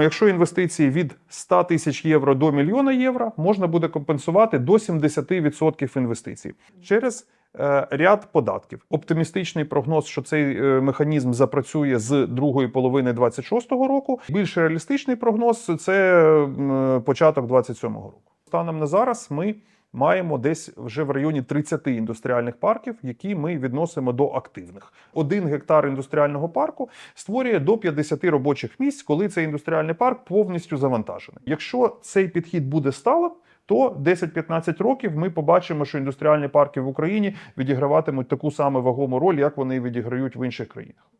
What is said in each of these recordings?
Якщо інвестиції від 100 тисяч євро до мільйона євро, можна буде компенсувати до 70% інвестицій через е, ряд податків. Оптимістичний прогноз, що цей е, механізм запрацює з другої половини 26-го року. Більш реалістичний прогноз це м, початок 27-го року. Станом на зараз ми маємо десь вже в районі 30 індустріальних парків, які ми відносимо до активних. Один гектар індустріального парку створює до 50 робочих місць, коли цей індустріальний парк повністю завантажений. Якщо цей підхід буде сталим, то 10-15 років ми побачимо, що індустріальні парки в Україні відіграватимуть таку саму вагому роль, як вони відіграють в інших країнах.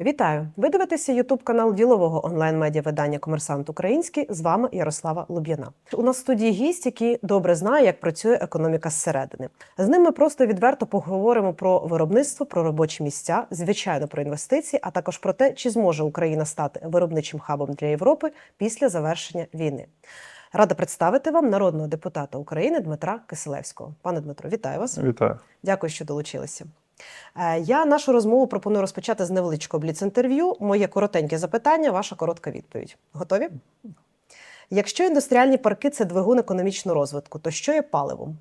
Вітаю! Ви дивитеся Ютуб канал ділового онлайн-медіа видання Комерсант Український. З вами Ярослава Луб'яна. У нас в студії гість, який добре знає, як працює економіка зсередини. З ним ми просто відверто поговоримо про виробництво, про робочі місця, звичайно, про інвестиції, а також про те, чи зможе Україна стати виробничим хабом для Європи після завершення війни. Рада представити вам народного депутата України Дмитра Киселевського. Пане Дмитро, вітаю вас. Вітаю. Дякую, що долучилися. Е, Я нашу розмову пропоную розпочати з невеличкого бліц-інтерв'ю. Моє коротеньке запитання, ваша коротка відповідь. Готові? Якщо індустріальні парки це двигун економічного розвитку, то що є паливом?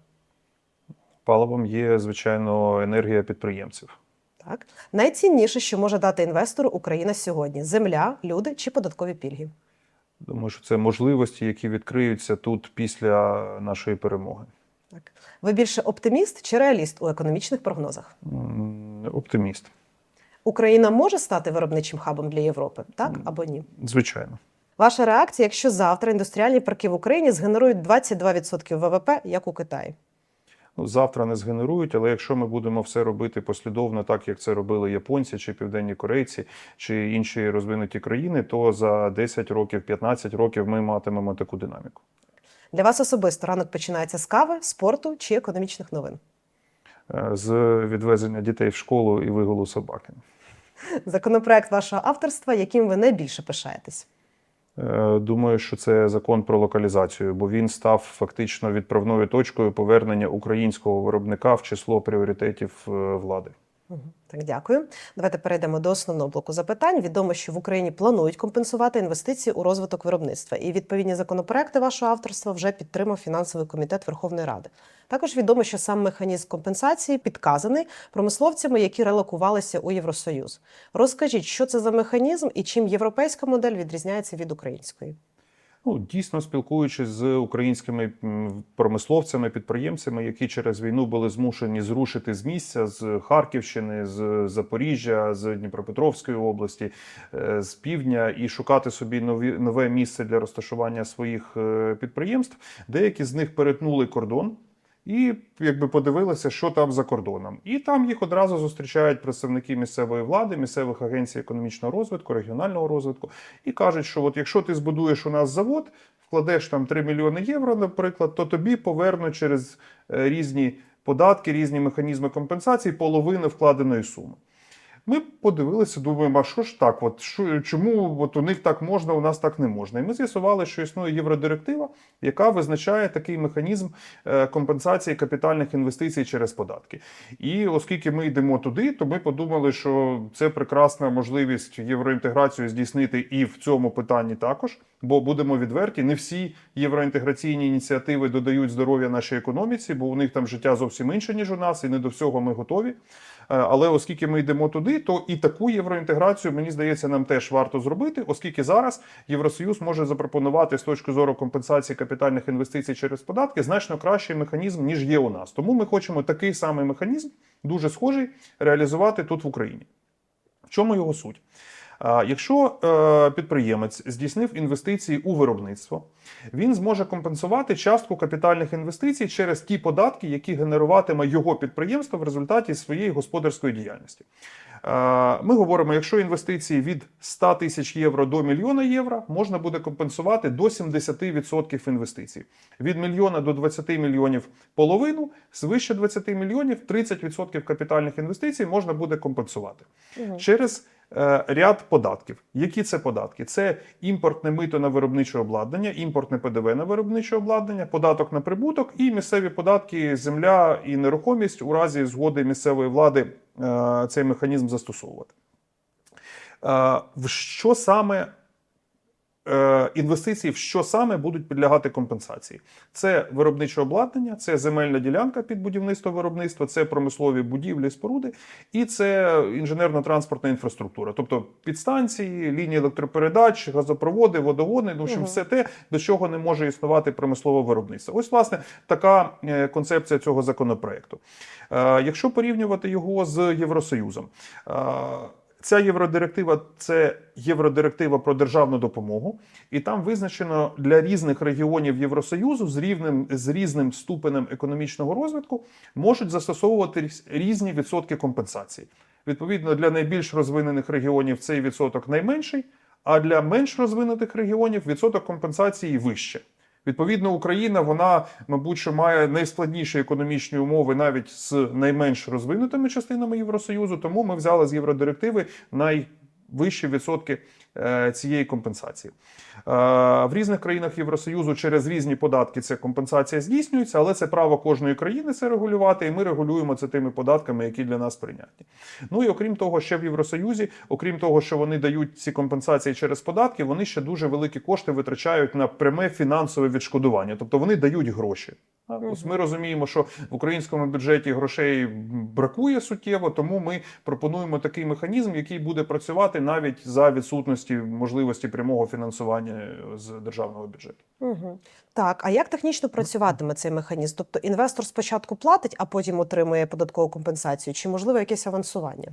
Паливом є, звичайно, енергія підприємців. Так, найцінніше, що може дати інвестору Україна сьогодні: земля, люди чи податкові пільги. Думаю, що це можливості, які відкриються тут після нашої перемоги. Ви більше оптиміст чи реаліст у економічних прогнозах? Оптиміст, Україна може стати виробничим хабом для Європи, так або ні? звичайно. Ваша реакція, якщо завтра індустріальні парки в Україні згенерують 22% ВВП, як у Китаї? Ну, завтра не згенерують, але якщо ми будемо все робити послідовно, так як це робили японці чи південні корейці, чи інші розвинуті країни, то за 10 років, 15 років ми матимемо таку динаміку. Для вас особисто ранок починається з кави, спорту чи економічних новин. Е, З відвезення дітей в школу і вигулу собаки. Законопроект вашого авторства, яким ви найбільше пишаєтесь. Е, Думаю, що це закон про локалізацію, бо він став фактично відправною точкою повернення українського виробника в число пріоритетів е, влади. Так, дякую. Давайте перейдемо до основного блоку запитань. Відомо, що в Україні планують компенсувати інвестиції у розвиток виробництва, і відповідні законопроекти вашого авторства вже підтримав фінансовий комітет Верховної Ради. Також відомо, що сам механізм компенсації підказаний промисловцями, які релокувалися у Євросоюз. Розкажіть, що це за механізм і чим європейська модель відрізняється від української? Ну, дійсно спілкуючись з українськими промисловцями, підприємцями, які через війну були змушені зрушити з місця з Харківщини, з Запоріжжя, з Дніпропетровської області, е, з півдня, і шукати собі нові нове місце для розташування своїх е, підприємств. Деякі з них перетнули кордон. І якби подивилися, що там за кордоном, і там їх одразу зустрічають представники місцевої влади, місцевих агенцій економічного розвитку, регіонального розвитку, і кажуть, що от якщо ти збудуєш у нас завод, вкладеш там 3 мільйони євро, наприклад, то тобі повернуть через е, різні податки, різні механізми компенсації половину вкладеної суми. Ми подивилися, думаємо, а що ж так? От що, чому от у них так можна, у нас так не можна? І ми з'ясували, що існує євродиректива, яка визначає такий механізм е, компенсації капітальних інвестицій через податки. І оскільки ми йдемо туди, то ми подумали, що це прекрасна можливість євроінтеграцію здійснити і в цьому питанні також. Бо будемо відверті, не всі євроінтеграційні ініціативи додають здоров'я нашій економіці, бо у них там життя зовсім інше, ніж у нас, і не до всього ми готові. Е, Але оскільки ми йдемо туди, то і таку євроінтеграцію, мені здається, нам теж варто зробити, оскільки зараз Євросоюз може запропонувати з точки зору компенсації капітальних інвестицій через податки значно кращий механізм, ніж є у нас. Тому ми хочемо такий самий механізм, дуже схожий, реалізувати тут в Україні. В чому його суть? Якщо е, підприємець здійснив інвестиції у виробництво, він зможе компенсувати частку капітальних інвестицій через ті податки, які генеруватиме його підприємство в результаті своєї господарської діяльності. Ми говоримо, якщо інвестиції від 100 тисяч євро до мільйона євро, можна буде компенсувати до 70% інвестицій. Від мільйона до 20 мільйонів половину, свище 20 мільйонів 30% капітальних інвестицій можна буде компенсувати через е, ряд податків. Які це податки? Це імпортне мито на виробниче обладнання, імпортне ПДВ на виробниче обладнання, податок на прибуток і місцеві податки, земля і нерухомість у разі згоди місцевої влади е, цей механізм застосовувати. Е, В що саме е, інвестиції в що саме будуть підлягати компенсації. Це виробниче обладнання, це земельна ділянка під будівництво виробництва, це промислові будівлі, споруди, і це інженерно-транспортна інфраструктура, тобто підстанції, лінії електропередач, газопроводи, водогони, ну, в общем, Мгм. все те, без чого не може існувати промислове виробництво. Ось, власне, така е, концепція цього законопроекту. Е, Якщо порівнювати його з Євросоюзом. Ця євродиректива це євродиректива про державну допомогу, і там визначено для різних регіонів Євросоюзу з рівним з різним ступенем економічного розвитку можуть застосовувати різні відсотки компенсації. Відповідно, для найбільш розвинених регіонів цей відсоток найменший, а для менш розвинутих регіонів відсоток компенсації вище. Відповідно, Україна вона, мабуть, що має найскладніші економічні умови навіть з найменш розвинутими частинами Євросоюзу. Тому ми взяли з євродирективи найвищі відсотки цієї компенсації. Е, В різних країнах Євросоюзу через різні податки ця компенсація здійснюється, але це право кожної країни це регулювати, і ми регулюємо це тими податками, які для нас прийнятні. Ну і окрім того, ще в Євросоюзі, окрім того, що вони дають ці компенсації через податки, вони ще дуже великі кошти витрачають на пряме фінансове відшкодування, тобто вони дають гроші. Ось ми розуміємо, що в українському бюджеті грошей бракує суттєво, тому ми пропонуємо такий механізм, який буде працювати навіть за відсутності можливості прямого фінансування з державного бюджету. Угу. Так, а як технічно працюватиме цей механізм? Тобто інвестор спочатку платить, а потім отримує податкову компенсацію, чи можливо якесь авансування?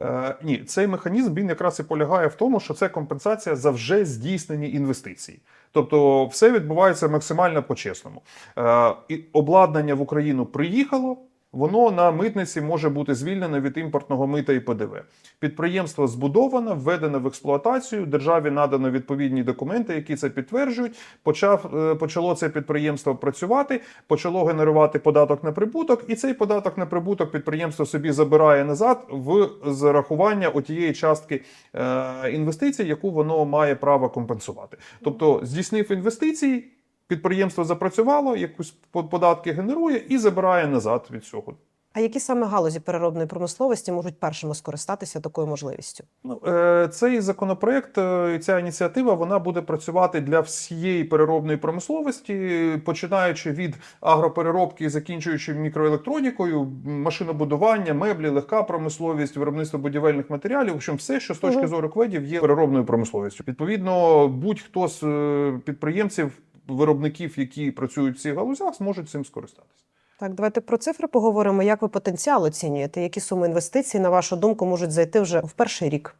Е, ні, цей механізм він якраз і полягає в тому, що це компенсація за вже здійснені інвестиції. Тобто, все відбувається максимально по-чесному. Е, і обладнання в Україну приїхало. Воно на митниці може бути звільнене від імпортного мита і ПДВ. Підприємство збудовано, введено в експлуатацію. Державі надано відповідні документи, які це підтверджують. Почав е, почало це підприємство працювати, почало генерувати податок на прибуток, і цей податок на прибуток підприємство собі забирає назад в зарахування отієї частки е, інвестицій, яку воно має право компенсувати. Тобто здійснив інвестиції. Підприємство запрацювало, якусь по- податки генерує і забирає назад від цього. А які саме галузі переробної промисловості можуть першими скористатися такою можливістю? Ну, е, цей законопроект, е, ця ініціатива, вона буде працювати для всієї переробної промисловості, починаючи від агропереробки, закінчуючи мікроелектронікою, машинобудування, меблі, легка промисловість, виробництво будівельних матеріалів. В общем, все, що з точки Мгм. зору кведів є переробною промисловістю. Відповідно, будь-хто з е, підприємців, виробників, які працюють в цих галузях, зможуть цим скористатися. Так, давайте про цифри поговоримо. Як ви потенціал оцінюєте? Які суми інвестицій, на вашу думку, можуть зайти вже в перший рік?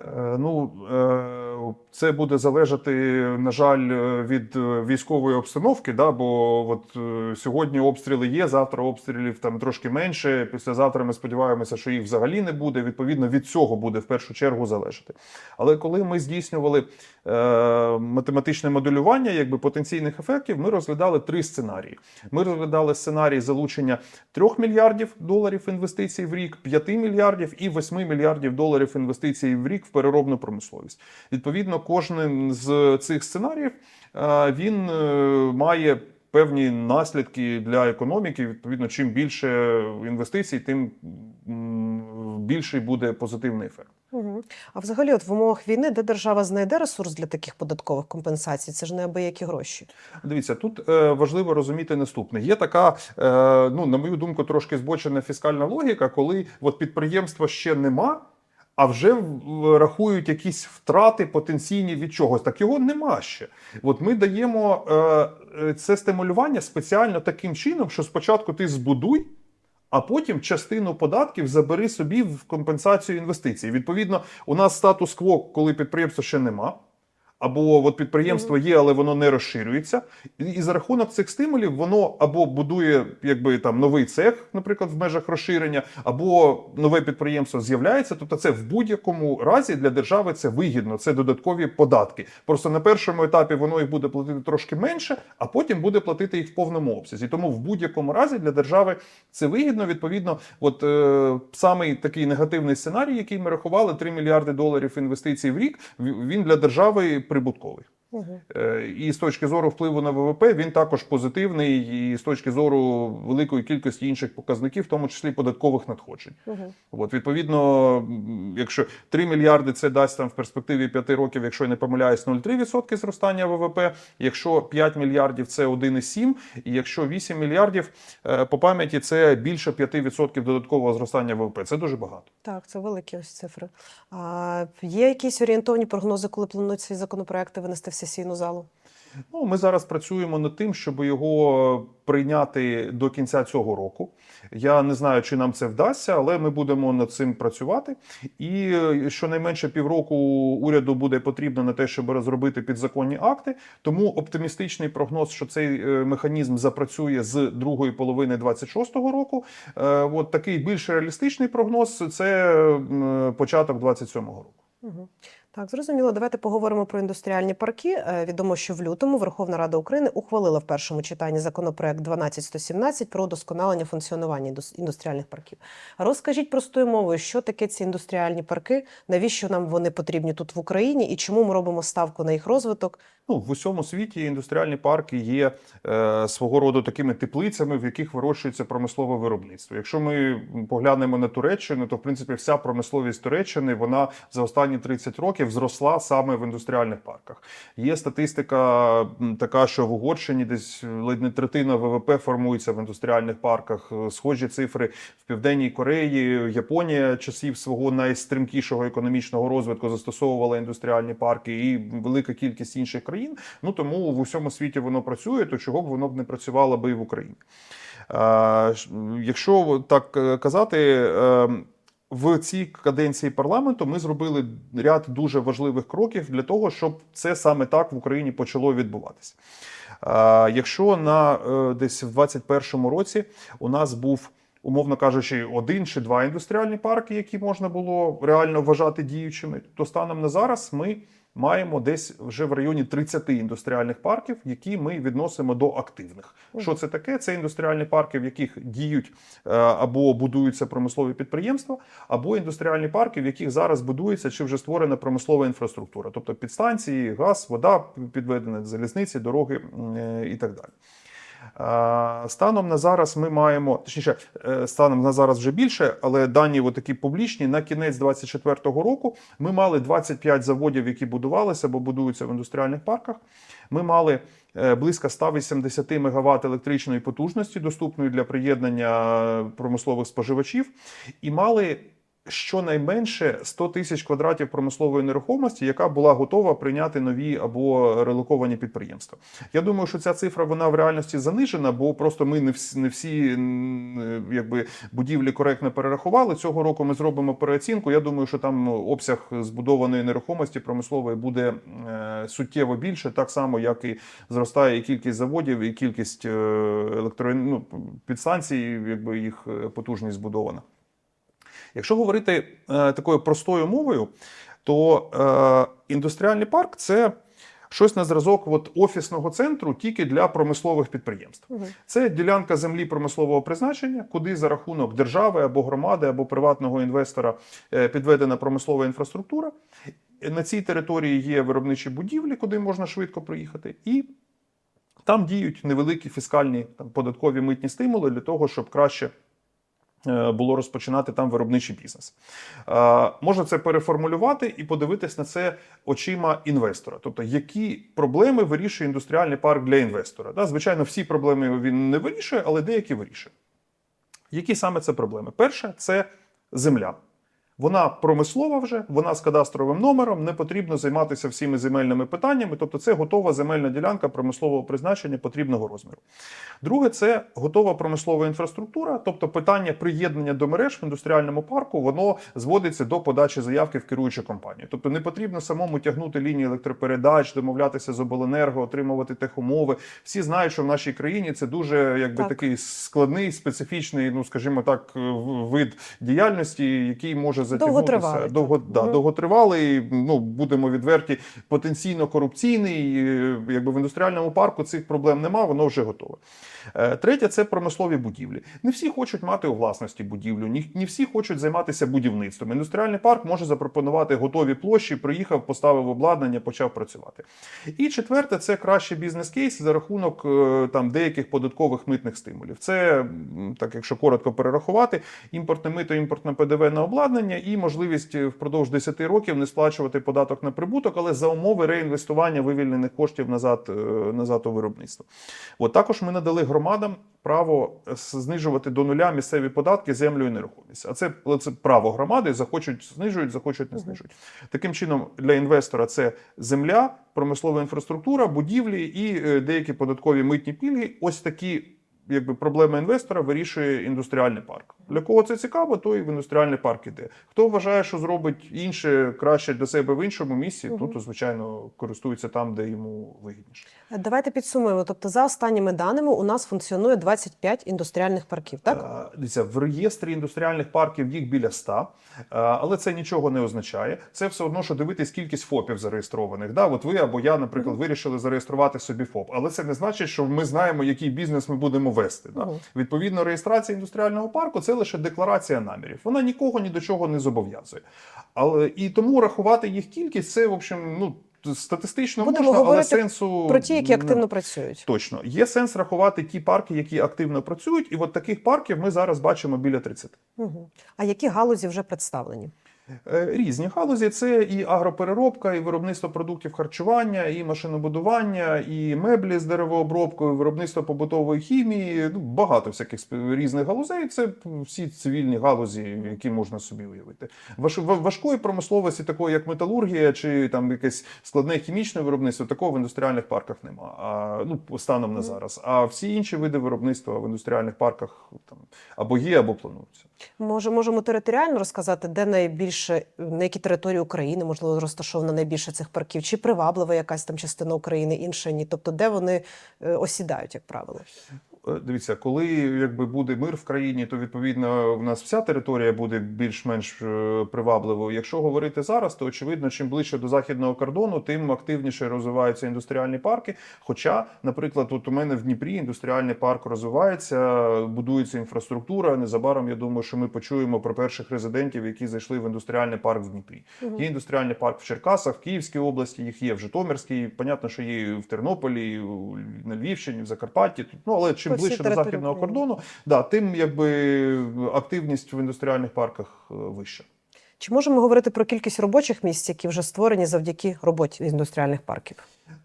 Е, Ну, е, це буде залежати, на жаль, е, від військової обстановки. Да? Бо от сьогодні обстріли є, завтра обстрілів там трошки менше. Післязавтра ми сподіваємося, що їх взагалі не буде. Відповідно, від цього буде в першу чергу залежати. Але коли ми здійснювали е, математичне моделювання, якби потенційних ефектів, ми розглядали три сценарії. Ми розглядали сценарій залучення 3 мільярдів доларів інвестицій в рік, 5 мільярдів і 8 мільярдів доларів інвестицій в рік в переробну промисловість. Відповідно, кожен з цих сценаріїв е, він е, має. Певні наслідки для економіки. Відповідно, чим більше інвестицій, тим більший буде позитивний ефект. Угу. А взагалі, от в умовах війни, де держава знайде ресурс для таких податкових компенсацій, це ж неабиякі гроші. Дивіться, тут е, важливо розуміти наступне. Є така, е, ну на мою думку, трошки збочена фіскальна логіка, коли от підприємства ще нема. А вже рахують якісь втрати потенційні від чогось. Так його нема ще. От ми даємо е, е, це стимулювання спеціально таким чином, що спочатку ти збудуй, а потім частину податків забери собі в компенсацію інвестицій. Відповідно, у нас статус-кво, коли підприємства ще нема. Або от підприємство є, але воно не розширюється, і, і за рахунок цих стимулів воно або будує якби там новий цех, наприклад, в межах розширення, або нове підприємство з'являється. Тобто, це в будь-якому разі для держави це вигідно, це додаткові податки. Просто на першому етапі воно їх буде платити трошки менше, а потім буде платити їх в повному обсязі. Тому в будь-якому разі для держави це вигідно. Відповідно, от е, самий такий негативний сценарій, який ми рахували, 3 мільярди доларів інвестицій в рік, він для держави прибутковий. Угу. І з точки зору впливу на ВВП він також позитивний, і з точки зору великої кількості інших показників, в тому числі податкових надходжень. Угу. От відповідно, якщо 3 мільярди це дасть там в перспективі 5 років, якщо я не помиляюсь, 0,3% зростання ВВП. Якщо 5 мільярдів це 1,7%, і якщо 8 мільярдів е, по пам'яті це більше 5% додаткового зростання ВВП. Це дуже багато. Так, це великі ось цифри. А, є якісь орієнтовні прогнози, коли планують ці законопроекти винести в сесійну залу? Ну, ми зараз працюємо над тим, щоб його прийняти до кінця цього року. Я не знаю, чи нам це вдасться, але ми будемо над цим працювати. І е, щонайменше півроку уряду буде потрібно на те, щоб розробити підзаконні акти. Тому оптимістичний прогноз, що цей е, механізм запрацює з другої половини 26-го року. Е, От такий більш реалістичний прогноз це початок 27-го року. Так, зрозуміло. Давайте поговоримо про індустріальні парки. Е, Відомо, що в лютому Верховна Рада України ухвалила в першому читанні законопроект 12117 про удосконалення функціонування індус- індустріальних парків. Розкажіть простою мовою, що таке ці індустріальні парки, навіщо нам вони потрібні тут в Україні і чому ми робимо ставку на їх розвиток? Ну, в усьому світі індустріальні парки є е, свого роду такими теплицями, в яких вирощується промислове виробництво. Якщо ми поглянемо на Туреччину, то в принципі вся промисловість Туреччини вона за останні 30 років зросла саме в індустріальних парках. Є статистика така, що в Угорщині десь ледь не третина ВВП формується в індустріальних парках. Е, Схожі цифри в Південній Кореї, Японія часів свого найстримкішого економічного розвитку застосовувала індустріальні парки, і велика кількість інших країн. Ну тому в усьому світі воно працює, то чого б воно б не працювало би і в Україні. Якщо так е, казати. е, В цій каденції парламенту ми зробили ряд дуже важливих кроків для того, щоб це саме так в Україні почало відбуватися. Якщо на е, десь в 2021 році у нас був, умовно кажучи, один чи два індустріальні парки, які можна було реально вважати діючими, то станом на зараз ми маємо десь вже в районі 30 індустріальних парків, які ми відносимо до активних. Що це таке? Це індустріальні парки, в яких діють е, або будуються промислові підприємства, або індустріальні парки, в яких зараз будується чи вже створена промислова інфраструктура, тобто підстанції, газ, вода підведена, залізниці, дороги е, і так далі. Е, Станом на зараз ми маємо, точніше, е, станом на зараз вже більше, але дані такі публічні. На кінець 2024 року ми мали 25 заводів, які будувалися або будуються в індустріальних парках. Ми мали е, близько 180 МВт електричної потужності, доступної для приєднання промислових споживачів, і мали щонайменше 100 тисяч квадратів промислової нерухомості, яка була готова прийняти нові або релоковані підприємства. Я думаю, що ця цифра вона в реальності занижена, бо просто ми не всі, не всі якби будівлі коректно перерахували. Цього року ми зробимо переоцінку. Я думаю, що там обсяг збудованої нерухомості промислової буде е, суттєво більше, так само як і зростає і кількість заводів, і кількість е, електро... ну, підстанцій, якби їх е, потужність збудована. Якщо говорити е, такою простою мовою, то е, індустріальний парк це щось на зразок от, офісного центру тільки для промислових підприємств. Угу. Це ділянка землі промислового призначення, куди за рахунок держави або громади, або приватного інвестора е, підведена промислова інфраструктура. На цій території є виробничі будівлі, куди можна швидко приїхати, і там діють невеликі фіскальні там, податкові митні стимули для того, щоб краще було розпочинати там виробничий бізнес. Е, Можна це переформулювати і подивитись на це очима інвестора. Тобто, які проблеми вирішує індустріальний парк для інвестора. Звичайно, всі проблеми він не вирішує, але деякі вирішує. Які саме це проблеми? Перше це земля. Вона промислова вже, вона з кадастровим номером, не потрібно займатися всіми земельними питаннями. Тобто, це готова земельна ділянка промислового призначення потрібного розміру. Друге, це готова промислова інфраструктура, тобто питання приєднання до мереж в індустріальному парку, воно зводиться до подачі заявки в керуючу компанію. Тобто не потрібно самому тягнути лінії електропередач, домовлятися з обленерго, отримувати техумови. Всі знають, що в нашій країні це дуже якби Так. такий складний, специфічний, ну скажімо так, вид діяльності, який може затягнутися. Довго, да, Мгм. довготривалий, ну будемо відверті, потенційно корупційний. е, Якби в індустріальному парку цих проблем нема, воно вже готове. Е, Третє це промислові будівлі. Не всі хочуть мати у власності будівлю, не всі хочуть займатися будівництвом. Індустріальний парк може запропонувати готові площі, приїхав, поставив обладнання, почав працювати. І четверте, це кращий бізнес-кейс за рахунок е, там деяких податкових митних стимулів. Це так, якщо коротко перерахувати, імпортне мито, імпортне ПДВ на обладнання і можливість е, впродовж 10 років не сплачувати податок на прибуток, але за умови реінвестування вивільнених коштів назад, е, назад у виробництво. От також ми надали громадам право знижувати до нуля місцеві податки, землю і нерухомість. А це, це право громади. Захочуть знижують, захочуть не знижують. Таким чином, для інвестора це земля, промислова інфраструктура, будівлі і е, деякі податкові митні пільги. Ось такі. Якби проблема інвестора вирішує індустріальний парк. Для кого це цікаво, той в індустріальний парк іде. Хто вважає, що зробить інше краще для себе в іншому місці, Мгм. ну то звичайно користується там, де йому вигідніше. Давайте підсумуємо. Тобто, за останніми даними, у нас функціонує 25 індустріальних парків. Так Е, Дивіться, в реєстрі індустріальних парків їх біля 100, е, але це нічого не означає. Це все одно, що дивитись кількість ФОПів зареєстрованих. Да? От ви або я, наприклад, вирішили зареєструвати собі ФОП. Але це не значить, що ми знаємо, який бізнес ми будемо вести. Да? Відповідно, реєстрація індустріального парку це лише декларація намірів. Вона нікого ні до чого не зобов'язує. Але і тому рахувати їх кількість, це в общем, ну. Статистично Будемо можна, але сенсу про ті, які активно працюють. Точно є сенс рахувати ті парки, які активно працюють, і от таких парків ми зараз бачимо біля 30. Угу. А які галузі вже представлені? Е, Різні галузі це і агропереробка, і виробництво продуктів харчування, і машинобудування, і меблі з деревообробкою, виробництво побутової хімії. Ну багато всяких різних галузей. Це всі цивільні галузі, які можна собі уявити. Важ, важкої промисловості, такої як металургія чи там якесь складне хімічне виробництво, такого в індустріальних парках нема. А ну станом на зараз. А всі інші види виробництва в індустріальних парках там або є, або плануються. Може, можемо територіально розказати, де найбільше на якій території України можливо розташовано найбільше цих парків, чи приваблива якась там частина України, інша ні. Тобто, де вони е, осідають, як правило. Е, Дивіться, коли якби буде мир в країні, то відповідно в нас вся територія буде більш-менш е, привабливою. Якщо говорити зараз, то очевидно, чим ближче до західного кордону, тим активніше розвиваються індустріальні парки. Хоча, наприклад, от у мене в Дніпрі індустріальний парк розвивається, будується інфраструктура. Незабаром я думаю, що ми почуємо про перших резидентів, які зайшли в індустріальний парк в Дніпрі. Є індустріальний парк в Черкасах, в Київській області, їх є в Житомирській. Понятно, що є в Тернополі, на Львівщині, в Закарпатті. Тут, Ну але чим Всій ближче до західного України. кордону, да, тим якби активність в індустріальних парках вища. Чи можемо говорити про кількість робочих місць, які вже створені завдяки роботі індустріальних парків?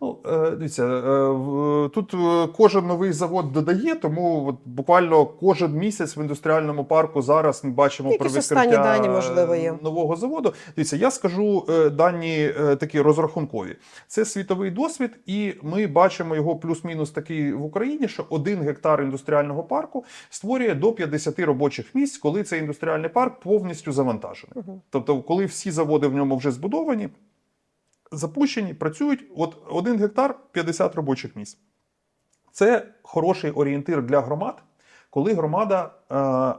Ну, е, дивіться, е, тут е, кожен новий завод додає, тому от буквально кожен місяць в індустріальному парку зараз ми бачимо Якісь про відкриття дані, можливо, є. нового заводу. Дивіться, я скажу дані такі розрахункові. Це світовий досвід, і ми бачимо його плюс-мінус такий в Україні, що один гектар індустріального парку створює до 50 робочих місць, коли цей індустріальний парк повністю завантажений. Угу. Тобто, коли всі заводи в ньому вже збудовані, запущені, працюють, от один гектар 50 робочих місць. Це хороший орієнтир для громад, коли громада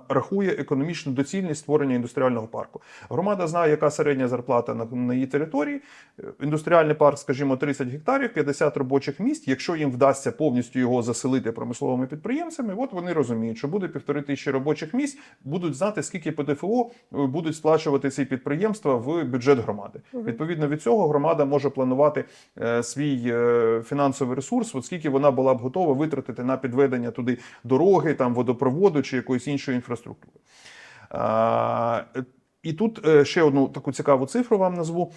рахує економічну доцільність створення індустріального парку. Громада знає, яка середня зарплата на, її території. Е, Індустріальний парк, скажімо, 30 гектарів, 50 робочих місць. Якщо їм вдасться повністю його заселити промисловими підприємцями, от вони розуміють, що буде півтори тисячі робочих місць, будуть знати, скільки ПДФО е, будуть сплачувати ці підприємства в бюджет громади. Відповідно від цього громада може планувати е, свій е, фінансовий ресурс, от скільки вона була б готова витратити на підведення туди дороги, там водопроводу чи якоїсь іншої інфраструктури. А, е, і тут е, ще одну таку цікаву цифру вам назву.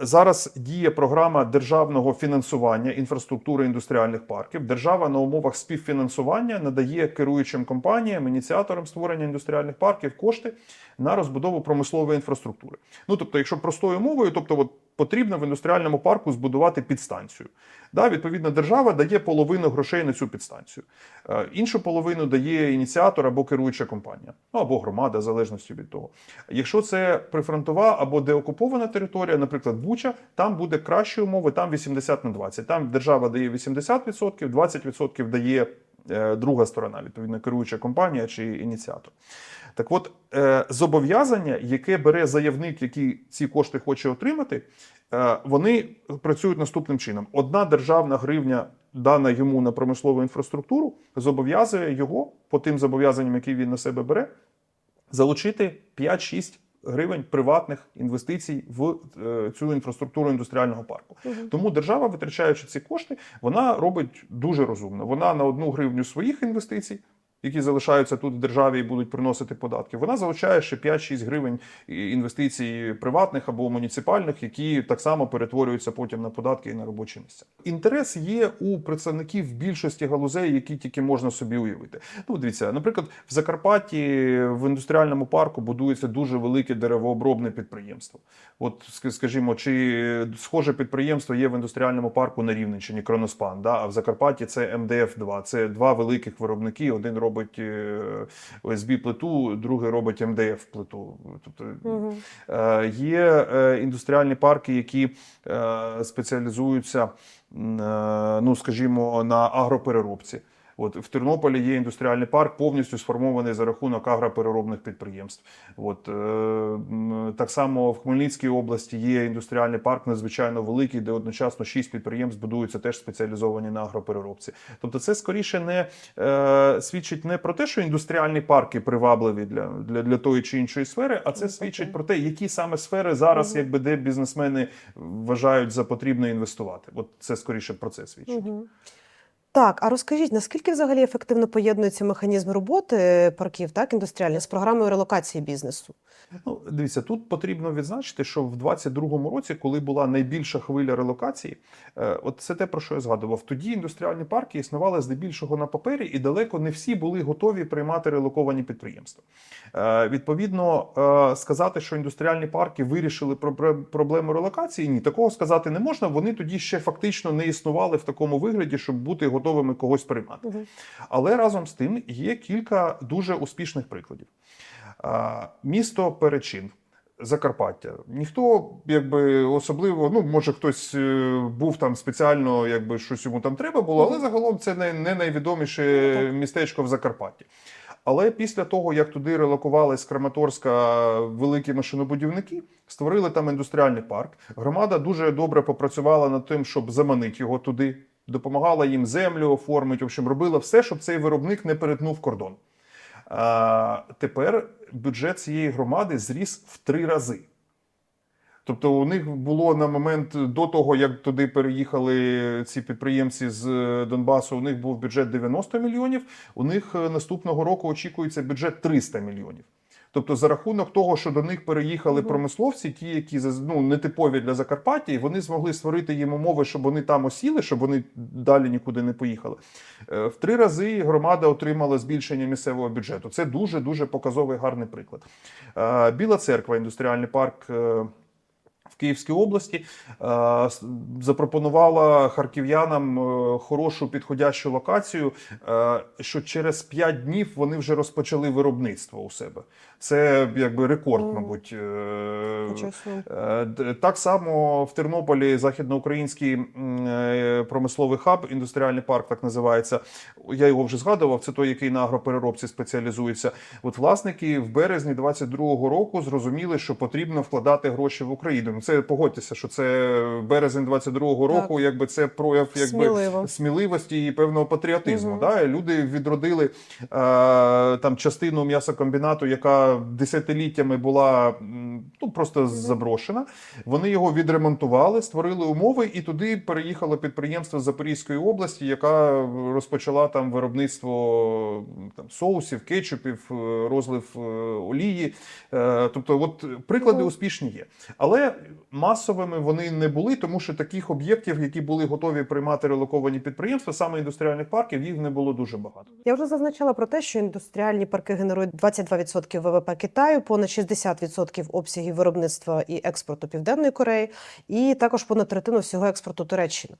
Зараз діє програма державного фінансування інфраструктури індустріальних парків. Держава на умовах співфінансування надає керуючим компаніям, ініціаторам створення індустріальних парків кошти на розбудову промислової інфраструктури. Ну тобто, якщо простою мовою, тобто от, потрібно в індустріальному парку збудувати підстанцію. Да, відповідно, держава дає половину грошей на цю підстанцію. Е, Іншу половину дає ініціатор або керуюча компанія, ну або громада, в залежності від того. Якщо це прифронтова або деокупована територія, наприклад, Буча, там буде кращі умови, там 80 на 20. Там держава дає 80%, 20% дає друга сторона, відповідно, керуюча компанія чи ініціатор. Так от, е, зобов'язання, яке бере заявник, який ці кошти хоче отримати, е, вони працюють наступним чином: одна державна гривня, дана йому на промислову інфраструктуру, зобов'язує його по тим зобов'язанням, які він на себе бере, залучити 5-6 гривень приватних інвестицій в е, цю інфраструктуру індустріального парку. Тому держава, витрачаючи ці кошти, вона робить дуже розумно. Вона на одну гривню своїх інвестицій. Які залишаються тут в державі і будуть приносити податки, вона залучає ще 5-6 гривень інвестицій приватних або муніципальних, які так само перетворюються потім на податки і на робочі місця. Інтерес є у представників більшості галузей, які тільки можна собі уявити. Ну, дивіться, наприклад, в Закарпатті в індустріальному парку будується дуже велике деревообробне підприємство. От, скажімо, чи схоже підприємство є в індустріальному парку на Рівненщині, Кроноспан, да? а в Закарпатті це МДФ-2. Це два великих виробники. Один робить ОСБ плиту, другий робить МДФ плиту. Тобто. Е, Є е, індустріальні парки, які е, спеціалізуються, е, ну скажімо, на агропереробці. От в Тернополі є індустріальний парк, повністю сформований за рахунок агропереробних підприємств. От е, так само в Хмельницькій області є індустріальний парк, надзвичайно великий, де одночасно шість підприємств будуються теж спеціалізовані на агропереробці. Тобто, це скоріше не е, свідчить не про те, що індустріальні парки привабливі для, для, для тої чи іншої сфери, а це Ну, свідчить про те, які саме сфери зараз, Мгм. якби де бізнесмени вважають за потрібне інвестувати. От це скоріше про це свідчить. Мгм. Так, а розкажіть, наскільки взагалі ефективно поєднуються механізми роботи парків, так, індустріальних, з програмою релокації бізнесу? Ну, дивіться, тут потрібно відзначити, що в 22-му році, коли була найбільша хвиля релокації, е, от це те, про що я згадував. Тоді індустріальні парки існували здебільшого на папері, і далеко не всі були готові приймати релоковані підприємства. Е, Відповідно, е, сказати, що індустріальні парки вирішили про- про- проблему релокації, ні, такого сказати не можна. Вони тоді ще фактично не існували в такому вигляді, щоб бути готовими когось приймати. Але разом з тим є кілька дуже успішних прикладів. Місто Перечин. Закарпаття. Ніхто, якби особливо, ну може хтось е, був там спеціально, якби щось йому там треба було, але загалом це не, не найвідоміше Ну, містечко в Закарпатті. Але після того, як туди релокували з Краматорська великі машинобудівники, створили там індустріальний парк. Громада дуже добре попрацювала над тим, щоб заманити його туди, допомагала їм землю оформити. В общем, робила все, щоб цей виробник не перетнув кордон. А, тепер бюджет цієї громади зріс в три рази. Тобто у них було на момент до того, як туди переїхали ці підприємці з е, Донбасу, у них був бюджет 90 мільйонів. У них е, наступного року очікується бюджет 300 мільйонів. Тобто, за рахунок того, що до них переїхали Мгм. промисловці, ті, які ну, нетипові для Закарпаття, і вони змогли створити їм умови, щоб вони там осіли, щоб вони далі нікуди не поїхали. Е, В три рази громада отримала збільшення місцевого бюджету. Це дуже дуже показовий гарний приклад. Е, Біла церква, індустріальний парк. В Київській області е, запропонувала харків'янам е, хорошу підходящу локацію, е, що через 5 днів вони вже розпочали виробництво у себе. Це якби рекорд, мабуть. Так само в Тернополі західноукраїнський промисловий хаб, індустріальний парк, так називається. Я його вже згадував. Це той, який на агропереробці спеціалізується. От власники в березні 22-го року зрозуміли, що потрібно вкладати гроші в Україну. Ну, Це погодьтеся, що це березень 22-го Так. року, якби це прояв якби Сміливо. сміливості і певного патріотизму. Мгм. Да? Люди відродили е, там частину м'ясокомбінату, яка десятиліттями була ну, просто заброшена. Вони його відремонтували, створили умови, і туди переїхало підприємство з Запорізької області, яка розпочала там виробництво там, соусів, кетчупів, е, розлив е, олії. Е, Тобто, от приклади Мгм. успішні є. Але масовими вони не були, тому що таких об'єктів, які були готові приймати релоковані підприємства, саме індустріальних парків, їх не було дуже багато. Я вже зазначала про те, що індустріальні парки генерують 22% ВВП Китаю, понад 60% обсягів виробництва і експорту Південної Кореї, і також понад третину всього експорту Туреччини.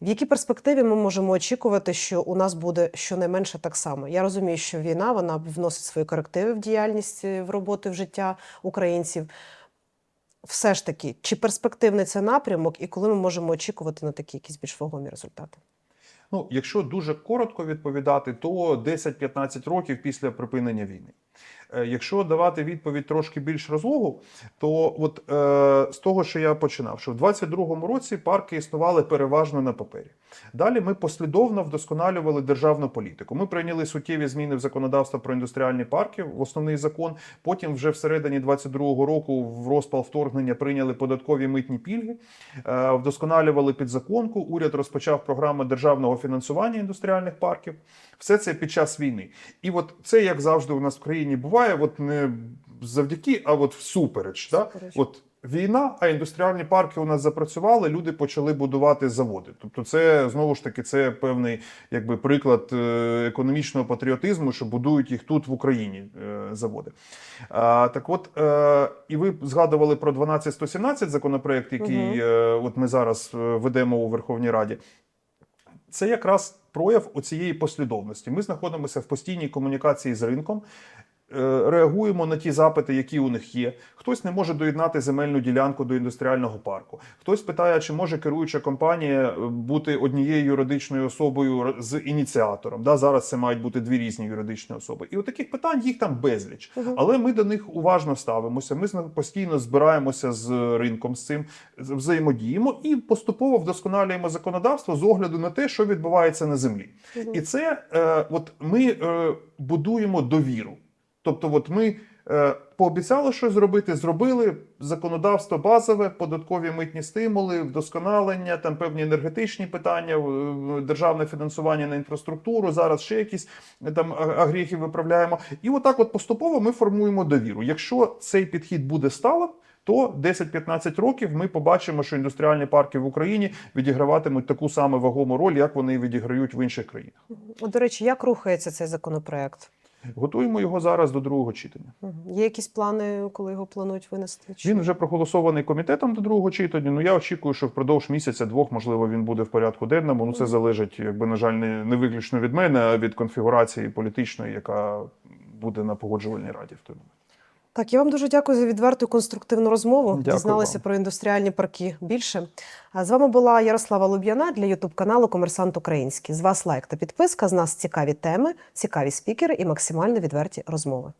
В якій перспективі ми можемо очікувати, що у нас буде щонайменше так само? Я розумію, що війна вона вносить свої корективи в діяльність е, в роботи в життя українців. Все ж таки, чи перспективний це напрямок, і коли ми можемо очікувати на такі якісь більш вагомі результати? Ну, якщо дуже коротко відповідати, то 10-15 років після припинення війни. Е, Якщо давати відповідь трошки більш розлогу, то от е, з того, що я починав, що в 22-му році парки існували переважно на папері. Далі ми послідовно вдосконалювали державну політику. Ми прийняли суттєві зміни в законодавство про індустріальні парки, в основний закон. Потім, вже всередині 22-го року, в розпал вторгнення прийняли податкові митні пільги, е, вдосконалювали підзаконку. Уряд розпочав програму державного фінансування індустріальних парків. Все це під час війни. І от це, як завжди, у нас в країні буває, от не завдяки, а от всупереч. Да? Всупереч. От війна, а індустріальні парки у нас запрацювали, люди почали будувати заводи. Тобто, це знову ж таки це певний якби приклад е, економічного патріотизму, що будують їх тут в Україні е, заводи. А, так от, е, і ви згадували про 12117 законопроект, який е, от ми зараз ведемо у Верховній Раді. Це якраз прояв оцієї послідовності. Ми знаходимося в постійній комунікації з ринком. Е, Реагуємо на ті запити, які у них є. Хтось не може доєднати земельну ділянку до індустріального парку. Хтось питає, чи може керуюча компанія е, бути однією юридичною особою з ініціатором. Да, зараз це мають бути дві різні юридичні особи. І от таких питань їх там безліч. Мгм. Але ми до них уважно ставимося. Ми постійно збираємося з ринком з цим, взаємодіємо і поступово вдосконалюємо законодавство з огляду на те, що відбувається на землі. Мгм. І це е, от ми е, будуємо довіру. Тобто, от ми е, пообіцяли щось зробити, зробили законодавство базове, податкові митні стимули, вдосконалення, там певні енергетичні питання, державне фінансування на інфраструктуру. Зараз ще якісь е, там агріхи виправляємо. І отак, от поступово ми формуємо довіру. Якщо цей підхід буде сталим. То 10-15 років ми побачимо, що індустріальні парки в Україні відіграватимуть таку саму вагому роль, як вони відіграють в інших країнах. До речі, як рухається цей законопроект? Готуємо його зараз до другого читання. Є якісь плани, коли його планують винести? Чи- Він вже проголосований комітетом до другого читання. Ну я очікую, що впродовж місяця-двох, можливо, він буде в порядку денному. Ну це залежить, якби на жаль, не, не виключно від мене, а від конфігурації політичної, яка буде на погоджувальній раді в той момент. Так, я вам дуже дякую за відверту і конструктивну розмову. Дякую Дізналися вам. про індустріальні парки більше. А з вами була Ярослава Луб'яна для Ютуб каналу Комерсант Український. З вас лайк та підписка. З нас цікаві теми, цікаві спікери і максимально відверті розмови.